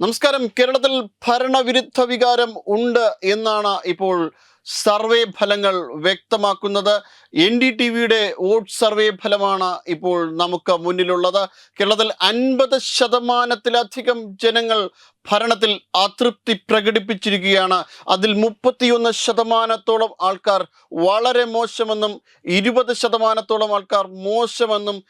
നമസ്കാരം. കേരളത്തിൽ ഭരണവിരുദ്ധ വികാരം ഉണ്ട് എന്നാണ് ഇപ്പോൾ സർവേ ഫലങ്ങൾ വ്യക്തമാക്കുന്നത് എൻ ഡി ടി വിയുടെ വോട്ട് സർവേ ഫലമാണ് ഇപ്പോൾ നമുക്ക് മുന്നിലുള്ളത്. കേരളത്തിൽ അൻപത് ശതമാനത്തിലധികം ജനങ്ങൾ ഭരണത്തിൽ അതൃപ്തി പ്രകടിപ്പിച്ചിരിക്കുകയാണ്. അതിൽ മുപ്പത്തിയൊന്ന് ശതമാനത്തോളം ആൾക്കാർ വളരെ മോശമെന്നും ഇരുപത് ശതമാനത്തോളം ആൾക്കാർ മോശമെന്നും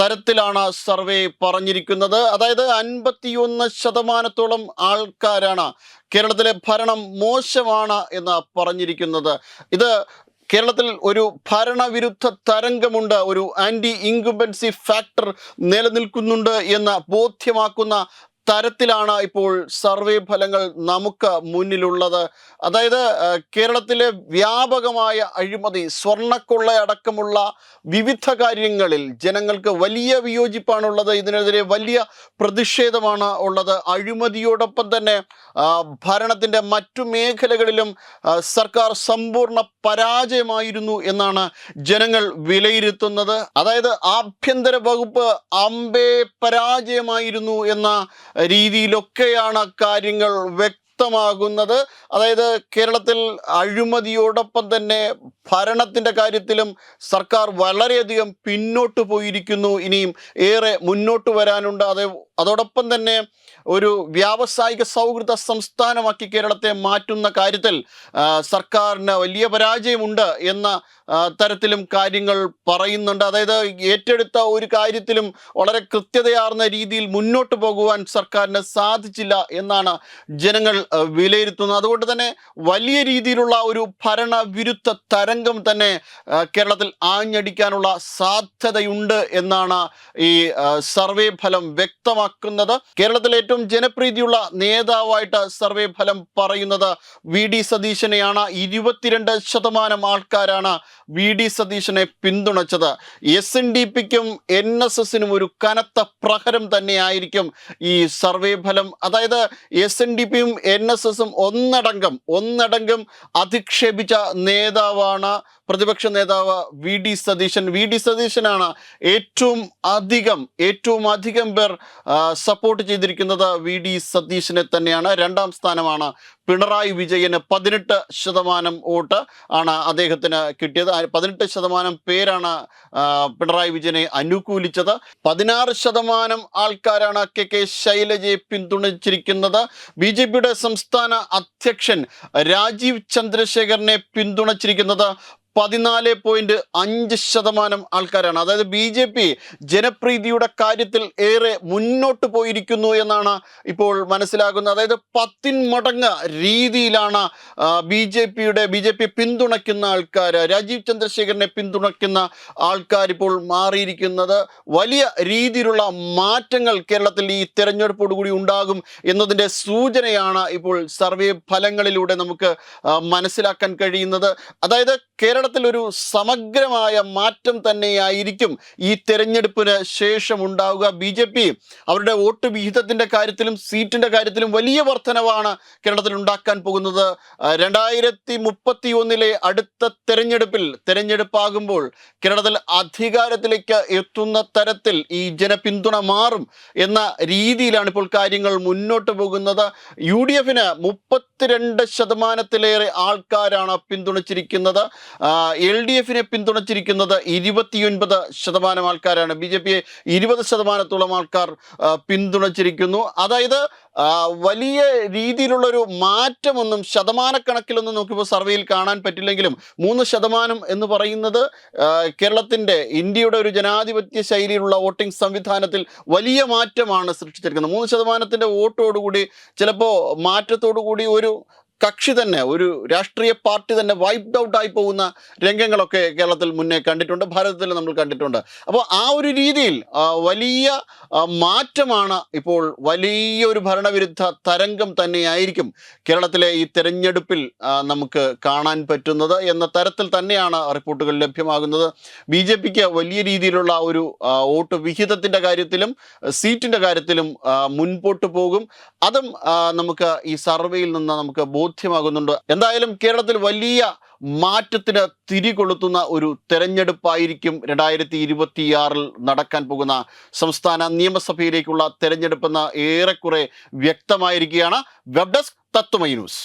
തരത്തിലാണ് സർവേ പറഞ്ഞിരിക്കുന്നത്. അതായത് അൻപത്തിയൊന്ന് ശതമാനത്തോളം ആൾക്കാരാണ് കേരളത്തിലെ ഭരണം മോശമാണ് എന്ന് പറഞ്ഞിരിക്കുന്നത്. ഇത് കേരളത്തിൽ ഒരു ഭരണവിരുദ്ധ തരംഗമുണ്ട്. ഒരു ആന്റി ഇൻകുംബൻസി ഫാക്ടർ നിലനിൽക്കുന്നുണ്ട് എന്ന് ബോധ്യമാക്കുന്ന തരത്തിലാണ് ഇപ്പോൾ സർവേ ഫലങ്ങൾ നമുക്ക് മുന്നിലുള്ളത്. അതായത് കേരളത്തിലെ വ്യാപകമായ അഴിമതി സ്വർണക്കൊള്ള അടക്കമുള്ള വിവിധ കാര്യങ്ങളിൽ ജനങ്ങൾക്ക് വലിയ വിയോജിപ്പാണുള്ളത്. ഇതിനെതിരെ വലിയ പ്രതിഷേധമാണ് ഉള്ളത്. അഴിമതിയോടൊപ്പം തന്നെ ഭരണത്തിന്റെ മറ്റു മേഖലകളിലും സർക്കാർ സമ്പൂർണ പരാജയമായിരുന്നു എന്നാണ് ജനങ്ങൾ വിലയിരുത്തുന്നത്. അതായത് ആഭ്യന്തര വകുപ്പ് അമ്പേ പരാജയമായിരുന്നു എന്ന രീതിയിലൊക്കെയാണ് കാര്യങ്ങൾ വ്യക്തമാകുന്നത്. അതായത് കേരളത്തിൽ അഴിമതിയോടൊപ്പം തന്നെ ഭരണത്തിന്റെ കാര്യത്തിലും സർക്കാർ വളരെയധികം പിന്നോട്ട് പോയിരിക്കുന്നു. ഇനിയും ഏറെ മുന്നോട്ട് വരാനുണ്ട്. അതേ അതോടൊപ്പം തന്നെ ഒരു വ്യാവസായിക സൗഹൃദ സംസ്ഥാനമാക്കി കേരളത്തെ മാറ്റുന്ന കാര്യത്തിൽ സർക്കാരിന് വലിയ പരാജയമുണ്ട് എന്ന തരത്തിലും കാര്യങ്ങൾ പറയുന്നുണ്ട്. അതായത് ഏറ്റെടുത്ത ഒരു കാര്യത്തിലും വളരെ കൃത്യതയാർന്ന രീതിയിൽ മുന്നോട്ട് പോകുവാൻ സർക്കാരിന് സാധിച്ചില്ല എന്നാണ് ജനങ്ങൾ വിലയിരുത്തുന്നത്. അതുകൊണ്ട് തന്നെ വലിയ രീതിയിലുള്ള ഒരു ഭരണവിരുദ്ധ തരംഗം തന്നെ കേരളത്തിൽ ആഞ്ഞടിക്കാനുള്ള സാധ്യതയുണ്ട് എന്നാണ് ഈ സർവേ ഫലം വ്യക്തമാക്കുന്നത്. കേരളത്തിൽ ഏറ്റവും ജനപ്രീതിയുള്ള നേതാവായിട്ട് സർവേ ഫലം പറയുന്നത് വി ഡി സതീശനെയാണ്. ഇരുപത്തിരണ്ട് ശതമാനം ആൾക്കാരാണ് വി ഡി സതീശനെ പിന്തുണച്ചത്. എസ് എൻ ഡി പിക്കും എൻ എസ് എസിനും ഒരു കനത്ത പ്രഹരം തന്നെയായിരിക്കും ഈ സർവേ ഫലം. അതായത് എസ് എൻ ഡി പിയും എൻ എസ് എസും ഒന്നടങ്കം ഒന്നടങ്കം അധിക്ഷേപിച്ച നേതാവാണ് な പ്രതിപക്ഷ നേതാവ് V D Satheesan. V D സതീശനാണ് ഏറ്റവും അധികം ഏറ്റവും അധികം പേർ സപ്പോർട്ട് ചെയ്തിരിക്കുന്നത് വി ഡി സതീശനെ തന്നെയാണ്. രണ്ടാം സ്ഥാനമാണ് പിണറായി വിജയന് പതിനെട്ട് ശതമാനം വോട്ട് ആണ് അദ്ദേഹത്തിന് കിട്ടിയത്. പതിനെട്ട് ശതമാനം പേരാണ് പിണറായി വിജയനെ അനുകൂലിച്ചത്. പതിനാറ് ശതമാനം ആൾക്കാരാണ് കെ കെ ശൈലജയെ പിന്തുണച്ചിരിക്കുന്നത്. ബി ജെ പിയുടെ സംസ്ഥാന അധ്യക്ഷൻ രാജീവ് ചന്ദ്രശേഖരനെ പിന്തുണച്ചിരിക്കുന്നത് പതിനാല് പോയിന്റ് അഞ്ച് ശതമാനം ആൾക്കാരാണ്. അതായത് ബി ജെ പി ജനപ്രീതിയുടെ കാര്യത്തിൽ ഏറെ മുന്നോട്ട് പോയിരിക്കുന്നു എന്നാണ് ഇപ്പോൾ മനസ്സിലാകുന്നത്. അതായത് പത്തിൻ മടങ്ങ് രീതിയിലാണ് ബി ജെ പിയുടെ ബി ജെ പി പിന്തുണയ്ക്കുന്ന ആൾക്കാർ രാജീവ് ചന്ദ്രശേഖരനെ പിന്തുണയ്ക്കുന്ന ആൾക്കാർ ഇപ്പോൾ മാറിയിരിക്കുന്നത്. വലിയ രീതിയിലുള്ള മാറ്റങ്ങൾ കേരളത്തിൽ ഈ തെരഞ്ഞെടുപ്പോടുകൂടി ഉണ്ടാകും എന്നതിന്റെ സൂചനയാണ് ഇപ്പോൾ സർവേ ഫലങ്ങളിലൂടെ നമുക്ക് മനസ്സിലാക്കാൻ കഴിയുന്നത്. അതായത് കേരളത്തിൽ ഒരു സമഗ്രമായ മാറ്റം തന്നെയായിരിക്കും ഈ തെരഞ്ഞെടുപ്പിന് ശേഷം ഉണ്ടാവുക. ബി ജെ പി അവരുടെ വോട്ട് വിഹിതത്തിന്റെ കാര്യത്തിലും സീറ്റിന്റെ കാര്യത്തിലും വലിയ വർധനവാണ് കേരളത്തിൽ ഉണ്ടാക്കാൻ പോകുന്നത്. രണ്ടായിരത്തി മുപ്പത്തി ഒന്നിലെ അടുത്ത തെരഞ്ഞെടുപ്പിൽ തെരഞ്ഞെടുപ്പാകുമ്പോൾ കേരളത്തിൽ അധികാരത്തിലേക്ക് എത്തുന്ന തരത്തിൽ ഈ ജനപിന്തുണ മാറും എന്ന രീതിയിലാണ് ഇപ്പോൾ കാര്യങ്ങൾ മുന്നോട്ട് പോകുന്നത്. യു ഡി എഫിന് മുപ്പത്തിരണ്ട് ശതമാനത്തിലേറെ ആൾക്കാരാണ് പിന്തുണച്ചിരിക്കുന്നത്. എൽ ഡി എഫിനെ പിന്തുണച്ചിരിക്കുന്നത് ഇരുപത്തിയൊൻപത് ശതമാനം ആൾക്കാരാണ്. ബി ജെ പിയെ ഇരുപത് ശതമാനത്തോളം ആൾക്കാർ പിന്തുണച്ചിരിക്കുന്നു. അതായത് വലിയ വലിയ രീതിയിലുള്ളൊരു മാറ്റമൊന്നും ശതമാനക്കണക്കിലൊന്നും നോക്കിയപ്പോൾ സർവേയിൽ കാണാൻ പറ്റില്ലെങ്കിലും മൂന്ന് ശതമാനം എന്ന് പറയുന്നത് കേരളത്തിന്റെ ഇന്ത്യയുടെ ഒരു ജനാധിപത്യ ശൈലിയിലുള്ള വോട്ടിംഗ് സംവിധാനത്തിൽ വലിയ മാറ്റമാണ് സൃഷ്ടിച്ചിരിക്കുന്നത്. മൂന്ന് ശതമാനത്തിന്റെ വോട്ടോടുകൂടി ചിലപ്പോൾ മാറ്റത്തോടുകൂടി ഒരു കക്ഷി തന്നെ ഒരു രാഷ്ട്രീയ പാർട്ടി തന്നെ വൈപ്ഡ് ഔട്ട് ആയി പോകുന്ന രംഗങ്ങളൊക്കെ കേരളത്തിൽ മുന്നേ കണ്ടിട്ടുണ്ട് ഭാരതത്തിൽ നമ്മൾ കണ്ടിട്ടുണ്ട്. അപ്പോൾ ആ ഒരു രീതിയിൽ വലിയ മാറ്റമാണ് ഇപ്പോൾ വലിയ ഒരു ഭരണവിരുദ്ധ തരംഗം തന്നെയായിരിക്കും കേരളത്തിലെ ഈ തെരഞ്ഞെടുപ്പിൽ നമുക്ക് കാണാൻ പറ്റുന്നത് എന്ന തരത്തിൽ തന്നെയാണ് റിപ്പോർട്ടുകൾ ലഭ്യമാകുന്നത്. ബി ജെ പിക്ക് വലിയ രീതിയിലുള്ള ഒരു വോട്ട് വിഹിതത്തിന്റെ കാര്യത്തിലും സീറ്റിന്റെ കാര്യത്തിലും മുൻപോട്ട് പോകും. അതും നമുക്ക് ഈ സർവേയിൽ നിന്ന് നമുക്ക് ബോധ്യമാകുന്നുണ്ട്. എന്തായാലും കേരളത്തിൽ വലിയ മാറ്റത്തിന് തിരി കൊളുത്തുന്ന ഒരു തെരഞ്ഞെടുപ്പായിരിക്കും രണ്ടായിരത്തി ഇരുപത്തിയാറിൽ നടക്കാൻ പോകുന്ന സംസ്ഥാന നിയമസഭയിലേക്കുള്ള തെരഞ്ഞെടുപ്പെന്ന് ഏറെക്കുറെ വ്യക്തമായിരിക്കുകയാണ്. Web desk Tatvamayi news.